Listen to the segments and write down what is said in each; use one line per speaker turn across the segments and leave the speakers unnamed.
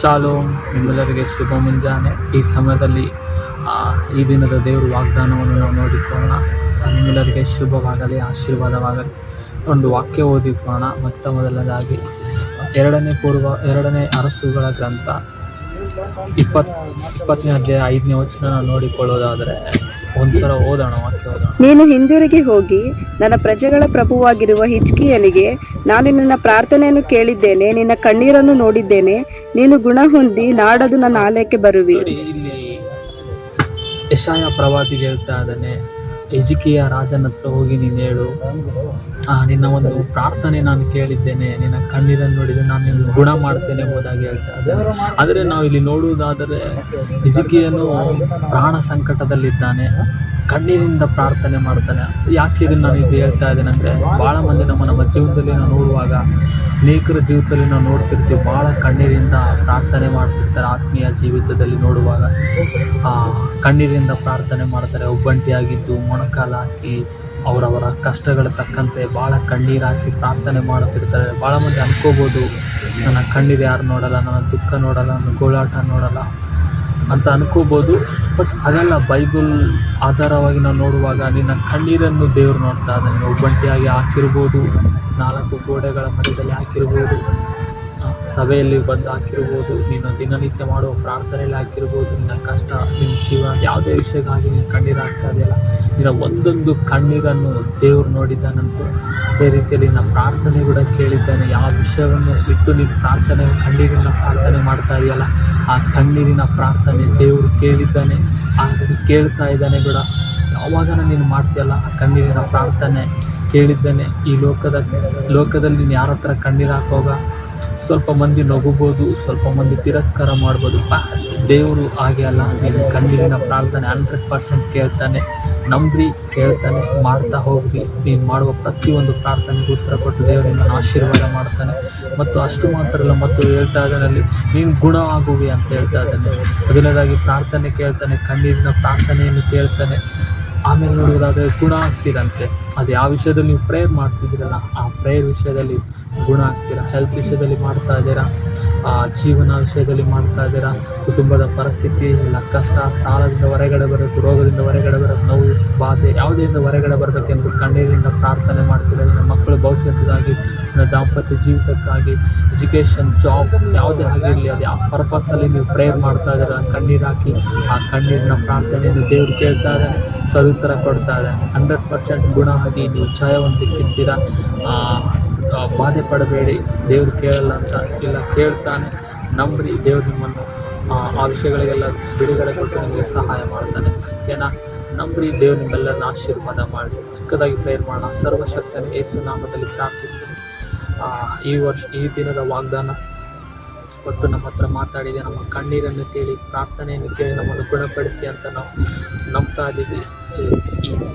Shalom ನಿಮ್ಮೆಲ್ಲರಿಗೆ ಶುಭ ಮುಂಜಾನೆ. ಈ ಸಮಯದಲ್ಲಿ ಈ ದಿನದ ದೇವರ ವಾಗ್ದಾನವನ್ನು ನಾವು ನೋಡಿಕೊಳ್ಳೋಣ. ನಿಮ್ಮೆಲ್ಲರಿಗೆ ಶುಭವಾಗಲಿ, ಆಶೀರ್ವಾದವಾಗಲಿ. ಒಂದು ವಾಕ್ಯ ಓದಿಕೊಳ್ಳೋಣ. ಮೊತ್ತ ಮೊದಲನೇದಾಗಿ, ಎರಡನೇ ಪೂರ್ವ, ಎರಡನೇ ಅರಸುಗಳ ಗ್ರಂಥ. ಇಪ್ಪತ್ ಇಪ್ಪತ್ತನೇ ಅಧ್ಯಾಯ ಐದನೇ ವಚನ ನೋಡಿಕೊಳ್ಳೋದಾದರೆ, ಒಂದ್ಸಲ ಓದೋಣ, ವಾಕ್ಯ ಓದೋಣ.
ನೀನು ಹಿಂದಿರುಗಿ ಹೋಗಿ, ನನ್ನ ಪ್ರಜೆಗಳ ಪ್ರಭುವಾಗಿರುವ ಹಿಜ್ಕಿಯನಿಗೆ ನಾನು ನಿನ್ನ ಪ್ರಾರ್ಥನೆಯನ್ನು ಕೇಳಿದ್ದೇನೆ, ನಿನ್ನ ಕಣ್ಣೀರನ್ನು ನೋಡಿದ್ದೇನೆ ನೀನು ಗುಣ ಹೊಂದಿ ನಾಡದು ನನ್ನ ಆಲಯಕ್ಕೆ ಬರುವಿ.
ಇಲ್ಲಿ ಯಶಾಯ ಪ್ರವಾದಿ ಹೇಳ್ತಾ ಇದ್ದಾನೆ, ಎಜಿಕೆಯ ರಾಜನ ಹತ್ರ ಹೋಗಿ ನೀನು ಹೇಳು. ನಿನ್ನ ಒಂದು ಪ್ರಾರ್ಥನೆ ನಾನು ಕೇಳಿದ್ದೇನೆ, ನಿನ್ನ ಕಣ್ಣೀರನ್ನು ನೋಡಿದ್ರೆ ನಾನು ನಿನ್ನ ಗುಣ ಮಾಡ್ತೇನೆ ಎಂಬುದಾಗಿ ಹೇಳ್ತಾ ಇದ್ದೇನೆ. ಆದರೆ ನಾವು ಇಲ್ಲಿ ನೋಡುವುದಾದರೆ ಎಜಿಕೆಯನು ಪ್ರಾಣ ಸಂಕಟದಲ್ಲಿದ್ದಾನೆ. ಕಣ್ಣೀರಿಂದ ಪ್ರಾರ್ಥನೆ ಮಾಡ್ತಾನೆ. ಯಾಕೆ ಇದನ್ನು ನಾನು ಇದು ಹೇಳ್ತಾ ಇದ್ದೇನೆ ಅಂದರೆ ಭಾಳ ಮಂದಿ ನಮ್ಮ ನಮ್ಮ ಜೀವನದಲ್ಲಿ ನಾವು ನೋಡುವಾಗ ಅನೇಕರ ಜೀವಿತದಲ್ಲಿ ನಾವು ನೋಡ್ತಿರ್ತೀವಿ ಭಾಳ ಕಣ್ಣೀರಿಂದ ಪ್ರಾರ್ಥನೆ ಮಾಡ್ತಿರ್ತಾರೆ ಆತ್ಮೀಯ ಜೀವಿತದಲ್ಲಿ ನೋಡುವಾಗ. ಕಣ್ಣೀರಿಂದ ಪ್ರಾರ್ಥನೆ ಮಾಡ್ತಾರೆ, ಒಬ್ಬಂಟಿಯಾಗಿದ್ದು, ಮೊಣಕಾಲು ಹಾಕಿ, ಅವರವರ ಕಷ್ಟಗಳ ತಕ್ಕಂತೆ ಭಾಳ ಕಣ್ಣೀರು ಹಾಕಿ ಪ್ರಾರ್ಥನೆ ಮಾಡುತ್ತಿರ್ತಾರೆ ಭಾಳ ಮಂದಿ ಅನ್ಕೋಬೋದು, ನನ್ನ ಕಣ್ಣೀರು ಯಾರು ನೋಡಲ್ಲ, ನನ್ನ ದುಃಖ ನೋಡಲ್ಲ, ನನ್ನ ಗೋಳಾಟ ನೋಡಲ್ಲ. ಅಂತ ಅನ್ಕೋಬೋದು. ಬಟ್ ಅದೆಲ್ಲ ಬೈಬಲ್ ಆಧಾರವಾಗಿ ನಾವು ನೋಡುವಾಗ ನಿನ್ನ ಕಣ್ಣೀರನ್ನು ದೇವರು ನೋಡ್ತಾ ಇದ್ದಾನೆ. ಒಬ್ಬಂಟಿಯಾಗಿ ಹಾಕಿರ್ಬೋದು. ನಾಲ್ಕು ಗೋಡೆಗಳ ಮಧ್ಯದಲ್ಲಿ ಹಾಕಿರ್ಬೋದು. ಸಭೆಯಲ್ಲಿ ಬಂದು ಹಾಕಿರ್ಬೋದು. ನೀನು ದಿನನಿತ್ಯ ಮಾಡುವ ಪ್ರಾರ್ಥನೆಯಲ್ಲಿ ಹಾಕಿರ್ಬೋದು. ನಿನ್ನ ಕಷ್ಟ, ನಿನ್ನ ಜೀವನ, ಯಾವುದೇ ವಿಷಯಕ್ಕಾಗಿ ನೀನು ಕಣ್ಣೀರು ಹಾಕ್ತಾ ಇದೆಯಲ್ಲ. ನಿನ್ನ ಒಂದೊಂದು ಕಣ್ಣೀರನ್ನು ದೇವರು ನೋಡಿದ್ದಾನಂತೆ ಅದೇ ರೀತಿಯಲ್ಲಿ ನಿನ್ನ ಪ್ರಾರ್ಥನೆ ಕೂಡ ಕೇಳಿದ್ದಾನೆ. ಯಾವ ವಿಷಯವನ್ನು ಇಟ್ಟು ನೀನು ಪ್ರಾರ್ಥನೆ, ಕಣ್ಣೀರಿನ ಪ್ರಾರ್ಥನೆ ಮಾಡ್ತಾ ಇದೆಯಲ್ಲ, ಆ ಕಣ್ಣೀರಿನ ಪ್ರಾರ್ಥನೆ ದೇವರು ಕೇಳಿದ್ದಾನೆ. ಆ ಕೇಳ್ತಾ ಇದ್ದಾನೆ ಕೂಡ ಯಾವಾಗ ನೀನು ಮಾಡ್ತೀಯಲ್ಲ ಆ ಕಣ್ಣೀರಿನ ಪ್ರಾರ್ಥನೆ ಕೇಳಿದ್ದಾನೆ. ಈ ಲೋಕದ, ಲೋಕದಲ್ಲಿ ನೀನು ಯಾರ ಹತ್ರ ಕಣ್ಣೀರು ಹಾಕೋಗ? ಸ್ವಲ್ಪ ಮಂದಿ ನಗುಬೋದು, ಸ್ವಲ್ಪ ಮಂದಿ ತಿರಸ್ಕಾರ ಮಾಡ್ಬೋದು. ದೇವರು ಹಾಗೆ ಅಲ್ಲ, ನೀನು ಕಣ್ಣೀರಿನ ಪ್ರಾರ್ಥನೆ ಹಂಡ್ರೆಡ್ ಪರ್ಸೆಂಟ್ ಕೇಳ್ತಾನೆ. ನಂಬ್ರಿ ಕೇಳ್ತಾನೆ, ಮಾಡ್ತಾ ಹೋಗ್ರಿ ನೀನು ಮಾಡುವ ಪ್ರತಿಯೊಂದು ಪ್ರಾರ್ಥನೆಗೂ ಉತ್ತರ ಕೊಟ್ಟು ದೇವರಿಂದ ಆಶೀರ್ವಾದ ಮಾಡ್ತಾನೆ. ಮತ್ತು ಅಷ್ಟು ಮಾತ್ರ ಅಲ್ಲ, ಮತ್ತು ಹೇಳ್ತಾ ಇದ್ದಾನಲ್ಲಿ ನೀನು ಗುಣ ಆಗುವಿ ಅಂತ ಹೇಳ್ತಾ ಇದ್ದಾನೆ ಮೊದಲನೇದಾಗಿ ಪ್ರಾರ್ಥನೆ ಕೇಳ್ತಾನೆ, ಕಣ್ಣೀರಿನ ಪ್ರಾರ್ಥನೆಯನ್ನು ಕೇಳ್ತಾನೆ. ಆಮೇಲೆ ನೋಡುವುದಾದರೆ ಗುಣ ಆಗ್ತೀರಂತೆ. ಅದು ಯಾವ ವಿಷಯದಲ್ಲಿ ನೀವು ಪ್ರೇಯರ್ ಮಾಡ್ತಿದ್ದೀರಲ್ಲ, ಆ ಪ್ರೇಯರ್ ವಿಷಯದಲ್ಲಿ ಗುಣ ಆಗ್ತೀರಾ? ಹೆಲ್ತ್ ವಿಷಯದಲ್ಲಿ ಮಾಡ್ತಾ ಇದ್ದೀರಾ? ಜೀವನ ವಿಷಯದಲ್ಲಿ ಮಾಡ್ತಾ ಇದ್ದೀರಾ? ಕುಟುಂಬದ ಪರಿಸ್ಥಿತಿ, ಇಲ್ಲ ಕಷ್ಟ, ಸಾಲದಿಂದ ಹೊರಗಡೆ ಬರಬೇಕು, ರೋಗದಿಂದ ಹೊರಗಡೆ ಬರಬೇಕು, ನೋವು, ಬಾಧೆ ಯಾವುದರಿಂದ ಹೊರಗಡೆ ಬರಬೇಕೆಂದು ಕಣ್ಣೀರಿಂದ ಪ್ರಾರ್ಥನೆ ಮಾಡ್ತೀರಾ? ನನ್ನ ಮಕ್ಕಳ ಭವಿಷ್ಯಕ್ಕಾಗಿ ನನ್ನ ದಾಂಪತ್ಯ ಜೀವಿತಕ್ಕಾಗಿ, ಎಜುಕೇಷನ್, ಜಾಬ್, ಯಾವುದೇ ಆಗಿರಲಿ ಅದು ಯಾವ ಪರ್ಪಸಲ್ಲಿ ನೀವು ಪ್ರೇಯರ್ ಮಾಡ್ತಾ ಇದ್ದೀರಾ? ಕಣ್ಣೀರು ಹಾಕಿ, ಆ ಕಣ್ಣೀರಿನ ಪ್ರಾರ್ಥನೆಯನ್ನು ದೇವರು ಕೇಳ್ತಾ ಇದ್ದಾನೆ ಸದುತ್ತರ ಕೊಡ್ತಾ ಇದ್ದಾನೆ ಹಂಡ್ರೆಡ್ ಪರ್ಸೆಂಟ್ ಗುಣ ಆಗಿ ನೀವು ಜಯವಂತಿಕ್ಕಿರ್ತೀರ ಬಾಧೆ ಪಡಬೇಡಿ. ದೇವ್ರು ಕೇಳಲ್ಲ ಅಂತ ಇಲ್ಲ ಕೇಳ್ತಾನೆ ನಂಬ್ರಿ ದೇವ್ರು ನಿಮ್ಮನ್ನು ಆ, ವಿಷಯಗಳಿಗೆಲ್ಲ ಬಿಡುಗಡೆ ಕೊಟ್ಟು ನಿಮಗೆ ಸಹಾಯ ಮಾಡ್ತಾನೆ. ಏನ ನಂಬ್ರಿ ದೇವ್ರು ನಿಮ್ಮೆಲ್ಲರನ್ನ ಆಶೀರ್ವಾದ ಮಾಡಿ. ಚಿಕ್ಕದಾಗಿ ಪ್ರೇರ್ ಮಾಡೋಣ. ಸರ್ವಶಕ್ತನ ಯೇಸು ನಾಮದಲ್ಲಿ ಪ್ರಾರ್ಥಿಸ್ತೀನಿ. ಈ ವರ್ಷ ಈ ದಿನದ ವಾಗ್ದಾನ ಕೊಟ್ಟು ನಮ್ಮ ಹತ್ರ ಮಾತಾಡಿದೆ. ನಮ್ಮ ಕಣ್ಣೀರನ್ನು ಕೇಳಿ ಪ್ರಾರ್ಥನೆಯನ್ನು ಕೇಳಿ ನಮ್ಮನ್ನು ಗುಣಪಡಿಸಿ ಅಂತ ನಾವು ನಂಬ್ತಾ ಇದ್ದೀವಿ.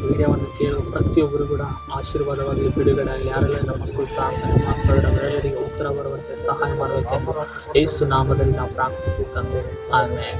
ವಿಡಿಯೋವನ್ನು ಕೇಳುವ ಪ್ರತಿಯೊಬ್ಬರು ಕೂಡ ಆಶೀರ್ವಾದವಾಗಿ ಬಿಡುಗಡೆ ಆಗಲಿ ಯಾರೆಲ್ಲ ನಮ್ಮ ಮಕ್ಕಳು ಪ್ರಾರ್ಥನೆ ಮಾಡ್ತಾರೆ ಉತ್ತರ ಬರುವಂತೆ ಸಹಾಯ ಮಾಡಬೇಕೆಂದು ಯೇಸು ನಾಮದಲ್ಲಿ ನಾವು ಪ್ರಾರ್ಥಿಸ್ತೀವಿ ತಂದೆ ಆಮೇಲೆ